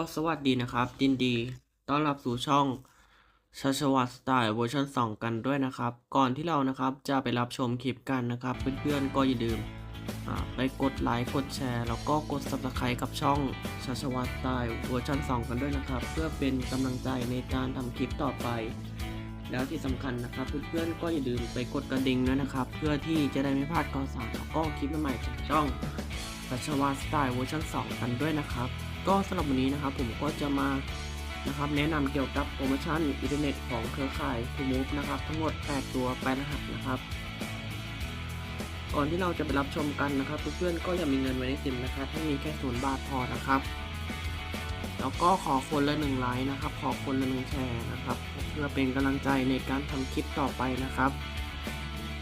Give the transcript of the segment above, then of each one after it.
ก็สวัสดีนะครับยินดีต้อนรับสู่ช่องชัชวัตสไตล์เวอร์ชัน2 กันด้วยนะครับ ก่อนที่เรานะครับจะไปรับชมคลิปกันนะครับ เพื่อนๆก็อย่าลืมไปกดไลค์กดแชร์ แล้วก็กด subscribe กับช่องชัชวัตสไตล์เวอร์ชัน2 กันด้วยนะครับ เพื่อเป็นกำลังใจในการทำคลิปต่อไป แล้วที่สำคัญนะครับ เพื่อนๆก็อย่าลืมไปกดกระดิ่งด้วยนะครับ เพื่อที่จะได้ไม่พลาดข่าวสารแล้วก็คลิปใหม่ๆจากช่องชัชวาสไตล์เวอร์ชัน2 กันด้วยนะครับ ก็สำหรับวันนี้นะครับผมก็จะมานะครับแนะนำเกี่ยวกับโปรโมชั่นอินเทอร์เน็ตของเครือข่าย t ูมูฟนะครับทั้งหมด 8 ตัว8รหัสนะครับ ก่อนที่เราจะไปรับชมกันนะครับเพื่อนๆก็อย่ามีเงินไว้ในซิมนะครับให้มีแค่ศูนย์บาทพอนะครับแล้วก็ขอคนละหนึ่งไลค์นะครับ ขอคนละหนึ่งแชร์นะครับ เพื่อเป็นกำลังใจในการทำคลิปต่อไปนะครับ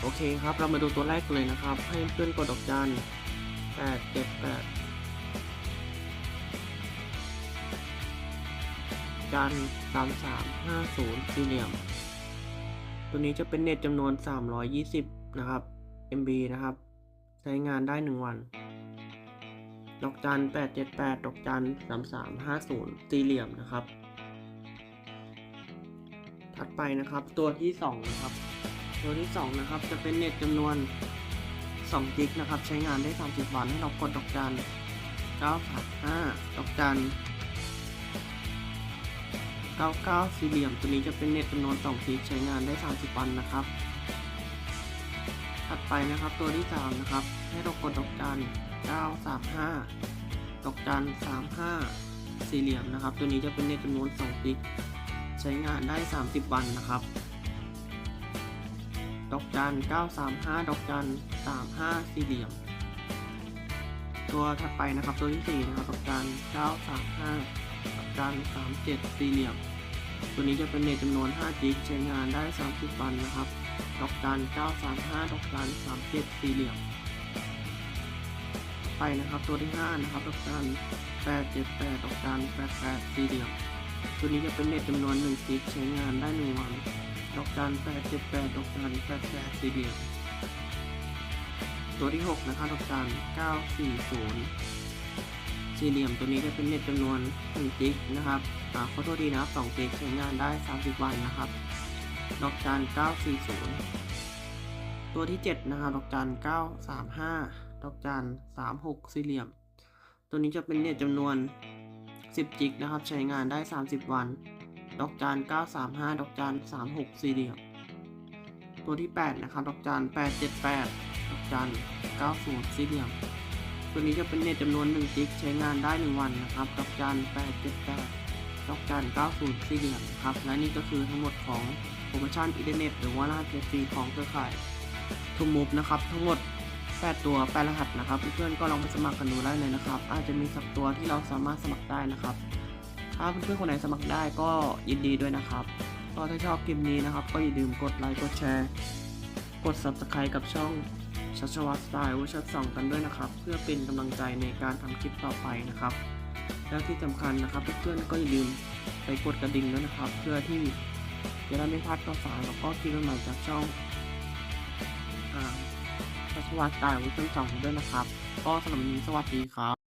โอเคครับเรามาดูตัวแรกเลยนะครับ ให้เพื่อนกดดอกจันแปดเจ็ดแปด จันสามสามห้าศูนย์สี่เหลี่ยม ตัวนี้จะเป็นเน็ตจำนวน 320 นะครับ MB นะครับ ใช้งานได้ 1 วัน ดอกจัน 878 ดอกจัน 3350 สี่เหลี่ยมนะครับ ถัดไปนะครับตัวที่ 2 นะครับ ตัวที่ 2 นะครับ จะเป็นเน็ตจำนวน2กิกนะครับ ใช้งานได้ 30 วันให้เรากดดอกจัน935ดอกจัน 99 สี่เหลี่ยมตัวนี้จะเป็นเน็ตจำนวน2กิกใช้งานได้ 30 วันนะครับ ถัดไปนะครับตัวที่ 3 นะครับ ให้เรากดดอกจัน 935 ดอกจัน 35 สี่เหลี่ยมนะครับ ตัวนี้จะเป็นเน็ตจำนวน2กิกใช้งานได้ 30 วันนะครับ ดอกจัน 935 ดอกจัน 35 สี่เหลี่ยม ตัวถัดไปนะครับตัวที่ 4 นะครับ ดอกจัน 935 ดอกจัน 37สี่เหลี่ยม ตัวนี้จะเป็นเน็ตจำนวน5จิกใช้งานได้ 30 วันนะครับ ดอกจัน 935 ดอกจัน 37สี่เหลี่ยม ไปนะครับ ตัวที่ 5 นะครับ ดอกจัน 878 ดอกจัน 88สี่เหลี่ยม ตัวนี้จะเป็นเน็ตจำนวน1จิกใช้งานได้ 1 วัน ดอกจัน 878 ดอกจัน 88สี่เหลี่ยม ตัวที่ 6 นะครับ ดอกจัน 940 สี่เหลี่ยมตัวนี้จะเป็นเน็ตจำนวน1จิกนะครับอ่าขอโทษทีนะครับ2จิกใช้งานได้ 30 วันนะครับดอกจัน940 ตัวที่ 7 นะครับดอกจัน935 ดอกจัน36 สี่เหลี่ยม ตัวนี้จะเป็นเน็ตจำนวน 10 จิกนะครับ ใช้งานได้ 30 วัน ดอกจัน935 ดอกจัน36 สี่เหลี่ยม ตัวที่ 8 นะครับ ดอกจัน878 ดอกจัน90 สี่เหลี่ยม ตัวนี้จะเป็นเน็ตจำนวน1จิกใช้งานได้ 1 วันนะครับดอกจัน878ดอกจัน90สี่เหลี่ยมนะครับ และนี่ก็คือทั้งหมดของโปรโมชั่นอินเทอร์เน็ตหรือว่ารหัสฟรีของเครือข่ายทูมูฟนะครับ ทั้งหมด 8 ตัว8รหัสนะครับ เพื่อนๆก็ลองไปสมัครกันดูได้เลยนะครับ อาจจะมีสักตัวที่เราสามารถสมัครได้นะครับ ถ้าเพื่อนๆคนไหนสมัครได้ก็ยินดีด้วยนะครับก็ถ้าชอบคลิปนี้นะครับ ก็อย่าลืมกดไลค์กดแชร์ กด subscribe กับช่อง ชัชวัตสไตล์เวอร์ชัน2กันด้วยนะครับ เพื่อเป็นกำลังใจในการทำคลิปต่อไปนะครับ แล้วที่สำคัญนะครับเพื่อนๆก็อย่าลืมไปกดกระดิ่งด้วยนะครับ เพื่อที่จะได้ไม่พลาดข่าวสารแล้วก็คลิปใหม่จากช่องชัชวัตสไตล์เวอร์ชัน2ด้วยนะครับ ก็สำหรับวันนี้สวัสดีครับ